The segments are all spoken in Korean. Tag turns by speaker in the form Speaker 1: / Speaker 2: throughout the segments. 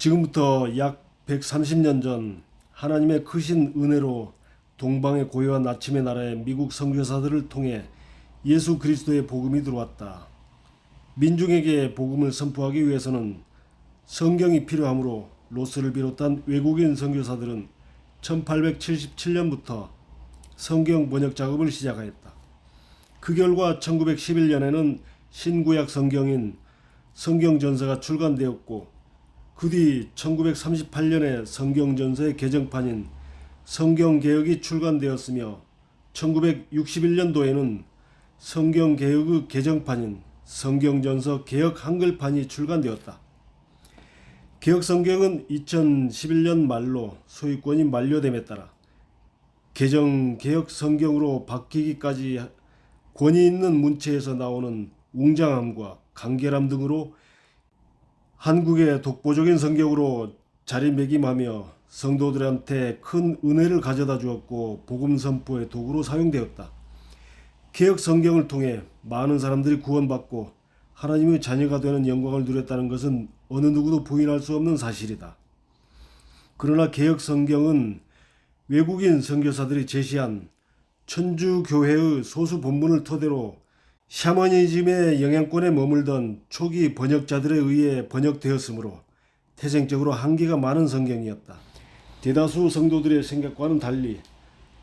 Speaker 1: 지금부터 약 130년 전 하나님의 크신 은혜로 동방의 고요한 아침의 나라에 미국 선교사들을 통해 예수 그리스도의 복음이 들어왔다. 민중에게 복음을 선포하기 위해서는 성경이 필요하므로 로스를 비롯한 외국인 선교사들은 1877년부터 성경 번역 작업을 시작하였다. 그 결과 1911년에는 신구약 성경인 성경 전서가 출간되었고 그 뒤 1938년에 성경전서의 개정판인 성경개혁이 출간되었으며 1961년도에는 성경개혁의 개정판인 성경전서 개혁 한글판이 출간되었다. 개혁 성경은 2011년 말로 소유권이 만료됨에 따라 개정 개혁 성경으로 바뀌기까지 권위 있는 문체에서 나오는 웅장함과 간결함 등으로 한국의 독보적인 성경으로 자리매김하며 성도들한테 큰 은혜를 가져다 주었고 복음 선포의 도구로 사용되었다. 개혁 성경을 통해 많은 사람들이 구원받고 하나님의 자녀가 되는 영광을 누렸다는 것은 어느 누구도 부인할 수 없는 사실이다. 그러나 개혁 성경은 외국인 선교사들이 제시한 천주교회의 소수 본문을 토대로 샤머니즘의 영향권에 머물던 초기 번역자들에 의해 번역되었으므로 태생적으로 한계가 많은 성경이었다. 대다수 성도들의 생각과는 달리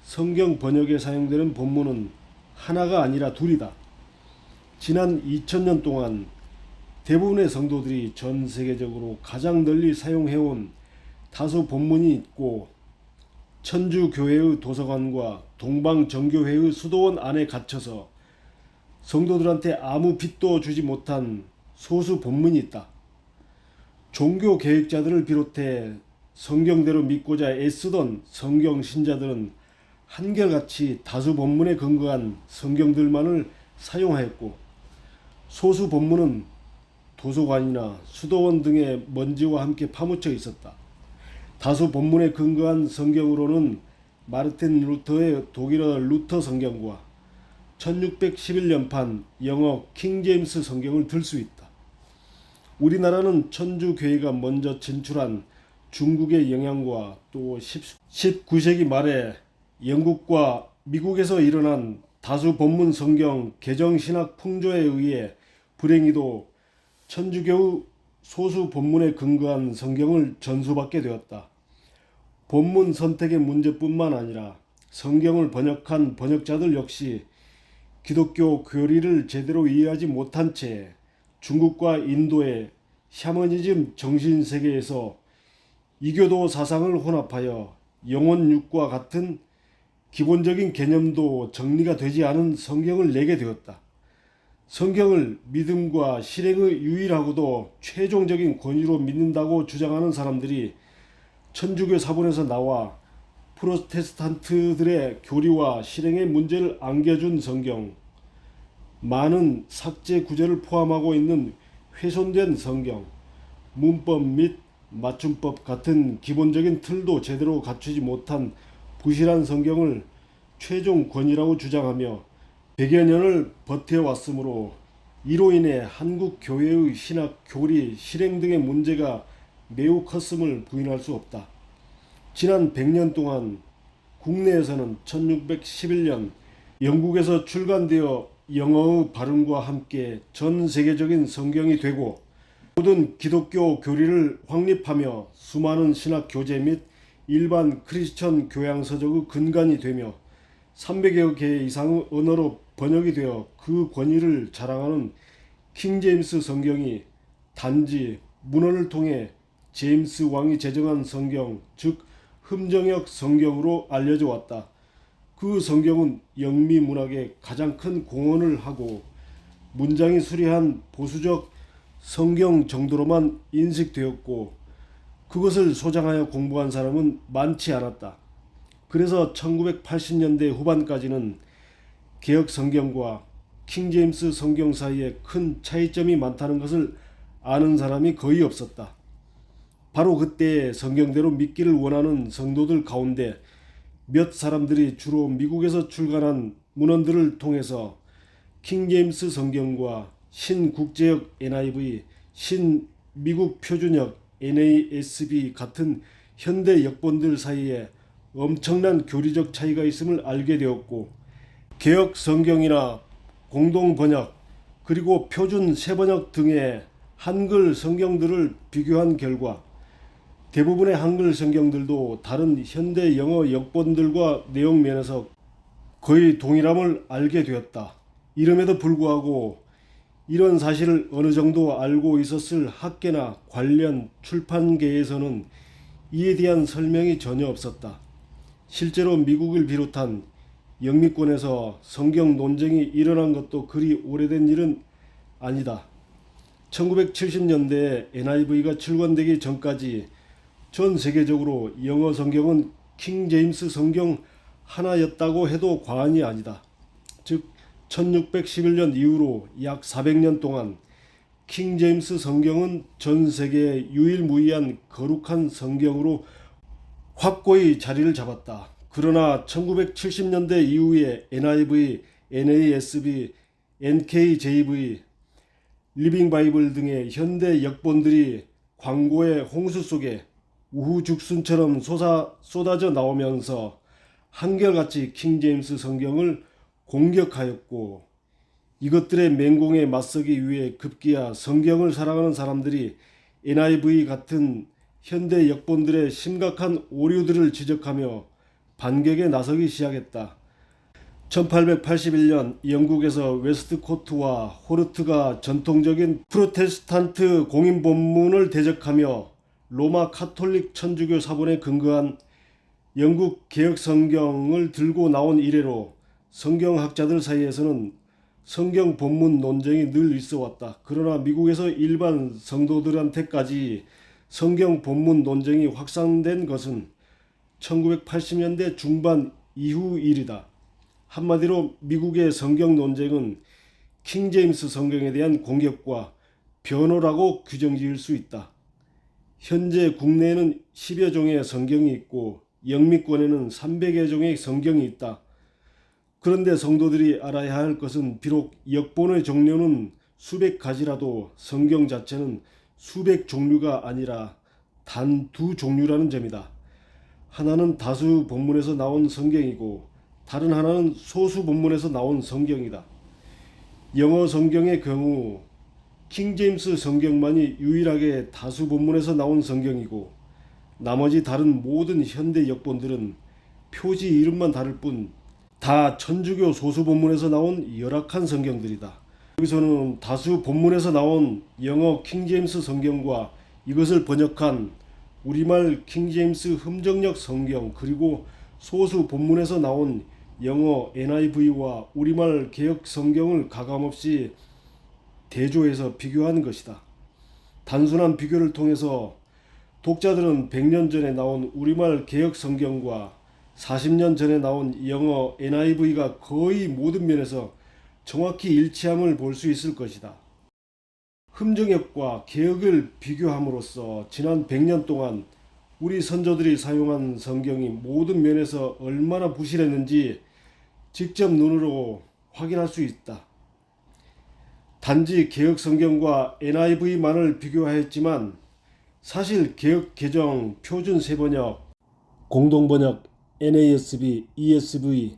Speaker 1: 성경 번역에 사용되는 본문은 하나가 아니라 둘이다. 지난 2000년 동안 대부분의 성도들이 전 세계적으로 가장 널리 사용해온 다소 본문이 있고 천주교회의 도서관과 동방정교회의 수도원 안에 갇혀서 성도들한테 아무 빛도 주지 못한 소수 본문이 있다. 종교 계획자들을 비롯해 성경대로 믿고자 애쓰던 성경 신자들은 한결같이 다수 본문에 근거한 성경들만을 사용하였고 소수 본문은 도서관이나 수도원 등의 먼지와 함께 파묻혀 있었다. 다수 본문에 근거한 성경으로는 마르틴 루터의 독일어 루터 성경과 1611년판 영어 킹제임스 성경을 들 수 있다. 우리나라는 천주교회가 먼저 진출한 중국의 영향과 또 19세기 말에 영국과 미국에서 일어난 다수 본문 성경 개정 신학 풍조에 의해 불행히도 천주교의 소수 본문에 근거한 성경을 전수받게 되었다. 본문 선택의 문제뿐만 아니라 성경을 번역한 번역자들 역시 기독교 교리를 제대로 이해하지 못한 채 중국과 인도의 샤머니즘 정신 세계에서 이교도 사상을 혼합하여 영혼육과 같은 기본적인 개념도 정리가 되지 않은 성경을 내게 되었다. 성경을 믿음과 실행의 유일하고도 최종적인 권위로 믿는다고 주장하는 사람들이 천주교 사본에서 나와 프로테스탄트들의 교리와 실행의 문제를 안겨준 성경, 많은 삭제 구절을 포함하고 있는 훼손된 성경, 문법 및 맞춤법 같은 기본적인 틀도 제대로 갖추지 못한 부실한 성경을 최종 권위라고 주장하며 100여 년을 버텨왔으므로 이로 인해 한국 교회의 신학, 교리, 실행 등의 문제가 매우 컸음을 부인할 수 없다. 지난 100년 동안 국내에서는 1611년 영국에서 출간되어 영어의 발음과 함께 전 세계적인 성경이 되고 모든 기독교 교리를 확립하며 수많은 신학 교재 및 일반 크리스천 교양 서적의 근간이 되며 300여 개 이상의 언어로 번역이 되어 그 권위를 자랑하는 킹 제임스 성경이 단지 문헌을 통해 제임스 왕이 제정한 성경, 즉 흠정역 성경으로 알려져 왔다. 그 성경은 영미 문학에 가장 큰 공헌을 하고 문장이 수리한 보수적 성경 정도로만 인식되었고 그것을 소장하여 공부한 사람은 많지 않았다. 그래서 1980년대 후반까지는 개혁 성경과 킹제임스 성경 사이에 큰 차이점이 많다는 것을 아는 사람이 거의 없었다. 바로 그때 성경대로 믿기를 원하는 성도들 가운데 몇 사람들이 주로 미국에서 출간한 문헌들을 통해서 킹제임스 성경과 신국제역 NIV, 신미국 표준역 NASB 같은 현대 역본들 사이에 엄청난 교리적 차이가 있음을 알게 되었고 개혁 성경이나 공동 번역 그리고 표준 세번역 등의 한글 성경들을 비교한 결과 대부분의 한글 성경들도 다른 현대 영어 역본들과 내용 면에서 거의 동일함을 알게 되었다. 이름에도 불구하고 이런 사실을 어느 정도 알고 있었을 학계나 관련 출판계에서는 이에 대한 설명이 전혀 없었다. 실제로 미국을 비롯한 영미권에서 성경 논쟁이 일어난 것도 그리 오래된 일은 아니다. 1970년대에 NIV가 출간되기 전까지 전 세계적으로 영어 성경은 킹 제임스 성경 하나였다고 해도 과언이 아니다. 즉 1611년 이후로 약 400년 동안 킹 제임스 성경은 전 세계의 유일무이한 거룩한 성경으로 확고히 자리를 잡았다. 그러나 1970년대 이후에 NIV, NASB, NKJV, 리빙 바이블 등의 현대 역본들이 광고의 홍수 속에 우후죽순처럼 쏟아, 쏟아져 나오면서 한결같이 킹 제임스 성경을 공격하였고 이것들의 맹공에 맞서기 위해 급기야 성경을 사랑하는 사람들이 NIV 같은 현대 역본들의 심각한 오류들을 지적하며 반격에 나서기 시작했다. 1881년 영국에서 웨스트코트와 호르트가 전통적인 프로테스탄트 공인 본문을 대적하며 로마 카톨릭 천주교 사본에 근거한 영국 개혁 성경을 들고 나온 이래로 성경학자들 사이에서는 성경 본문 논쟁이 늘 있어 왔다. 그러나 미국에서 일반 성도들한테까지 성경 본문 논쟁이 확산된 것은 1980년대 중반 이후 일이다. 한마디로 미국의 성경 논쟁은 킹 제임스 성경에 대한 공격과 변호라고 규정 지을 수 있다. 현재 국내에는 10여 종의 성경이 있고 영미권에는 300여 종의 성경이 있다. 그런데 성도들이 알아야 할 것은 비록 역본의 종류는 수백 가지라도 성경 자체는 수백 종류가 아니라 단 두 종류라는 점이다. 하나는 다수 본문에서 나온 성경이고 다른 하나는 소수 본문에서 나온 성경이다. 영어 성경의 경우 킹 제임스 성경만이 유일하게 다수 본문에서 나온 성경이고 나머지 다른 모든 현대 역본들은 표지 이름만 다를 뿐 다 천주교 소수 본문에서 나온 열악한 성경들이다. 여기서는 다수 본문에서 나온 영어 킹 제임스 성경과 이것을 번역한 우리말 킹 제임스 흠정역 성경 그리고 소수 본문에서 나온 영어 NIV와 우리말 개혁 성경을 가감없이 대조해서 비교한 것이다. 단순한 비교를 통해서 독자들은 100년 전에 나온 우리말 개혁 성경과 40년 전에 나온 영어 NIV가 거의 모든 면에서 정확히 일치함을 볼 수 있을 것이다. 흠정역과 개혁을 비교함으로써 지난 100년 동안 우리 선조들이 사용한 성경이 모든 면에서 얼마나 부실했는지 직접 눈으로 확인할 수 있다. 단지 개혁 성경과 NIV만을 비교하였지만 사실 개혁 개정 표준 세번역 공동 번역 NASB, ESV,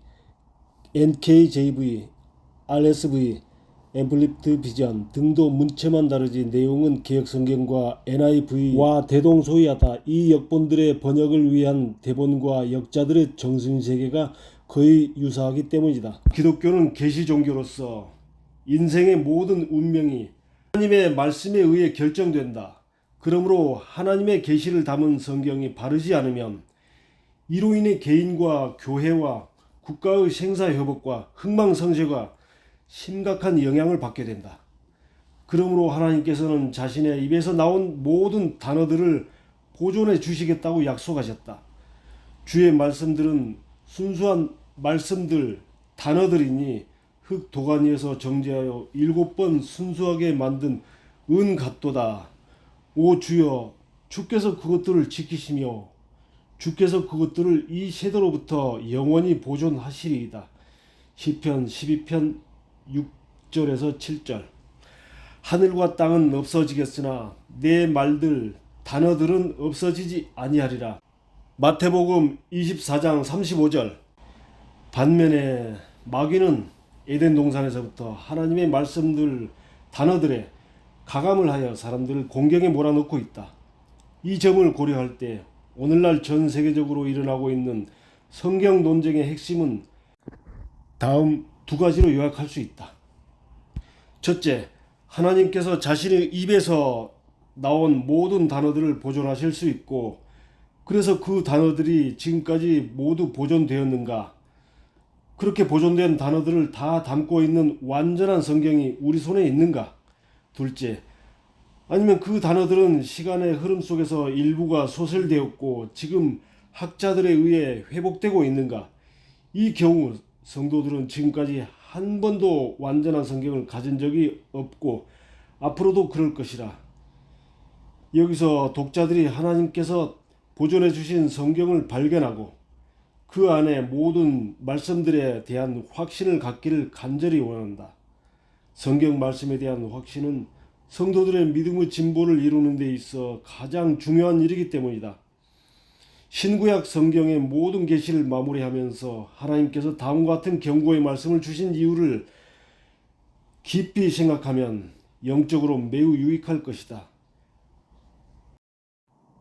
Speaker 1: NKJV, RSV, 앰플리프트 비전 등도 문체만 다르지 내용은 개혁 성경과 NIV와 대동소이하다. 이 역본들의 번역을 위한 대본과 역자들의 정신 세계가 거의 유사하기 때문이다. 기독교는 계시 종교로서 인생의 모든 운명이 하나님의 말씀에 의해 결정된다. 그러므로 하나님의 계시를 담은 성경이 바르지 않으면 이로 인해 개인과 교회와 국가의 생사 협업과 흥망성쇠가 심각한 영향을 받게 된다. 그러므로 하나님께서는 자신의 입에서 나온 모든 단어들을 보존해 주시겠다고 약속하셨다. 주의 말씀들은 순수한 말씀들, 단어들이니 흙 도가니에서 정제하여 일곱 번 순수하게 만든 은 같도다. 오 주여, 주께서 그것들을 지키시며 주께서 그것들을 이 세대로부터 영원히 보존하시리이다. 시편 12편 6절에서 7절 하늘과 땅은 없어지겠으나 내 말들 단어들은 없어지지 아니하리라. 마태복음 24장 35절 반면에 마귀는 에덴 동산에서부터 하나님의 말씀들 단어들에 가감을 하여 사람들을 공경에 몰아넣고 있다. 이 점을 고려할 때 오늘날 전 세계적으로 일어나고 있는 성경 논쟁의 핵심은 다음 두 가지로 요약할 수 있다. 첫째, 하나님께서 자신의 입에서 나온 모든 단어들을 보존하실 수 있고 그래서 그 단어들이 지금까지 모두 보존되었는가? 그렇게 보존된 단어들을 다 담고 있는 완전한 성경이 우리 손에 있는가? 둘째, 아니면 그 단어들은 시간의 흐름 속에서 일부가 소설되었고 지금 학자들에 의해 회복되고 있는가? 이 경우 성도들은 지금까지 한 번도 완전한 성경을 가진 적이 없고 앞으로도 그럴 것이라. 여기서 독자들이 하나님께서 보존해 주신 성경을 발견하고 그 안에 모든 말씀들에 대한 확신을 갖기를 간절히 원한다. 성경 말씀에 대한 확신은 성도들의 믿음의 진보를 이루는 데 있어 가장 중요한 일이기 때문이다. 신구약 성경의 모든 계시를 마무리하면서 하나님께서 다음과 같은 경고의 말씀을 주신 이유를 깊이 생각하면 영적으로 매우 유익할 것이다.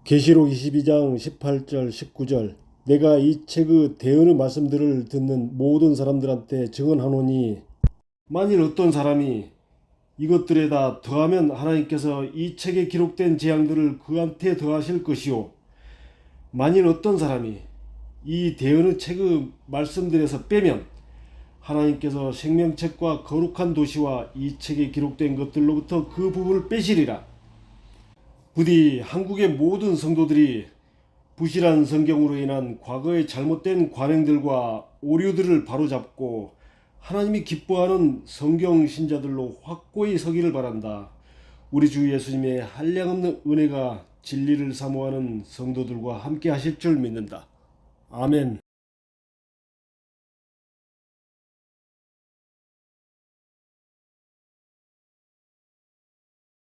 Speaker 1: 계시록 22장 18절 19절 내가 이 책의 대언의 말씀들을 듣는 모든 사람들한테 증언하노니 만일 어떤 사람이 이것들에다 더하면 하나님께서 이 책에 기록된 재앙들을 그한테 더하실 것이요 만일 어떤 사람이 이 대언의 책의 말씀들에서 빼면 하나님께서 생명책과 거룩한 도시와 이 책에 기록된 것들로부터 그 부분을 빼시리라. 부디 한국의 모든 성도들이 부실한 성경으로 인한 과거의 잘못된 관행들과 오류들을 바로잡고 하나님이 기뻐하는 성경 신자들로 확고히 서기를 바란다. 우리 주 예수님의 한량없는 은혜가 진리를 사모하는 성도들과 함께 하실 줄 믿는다. 아멘.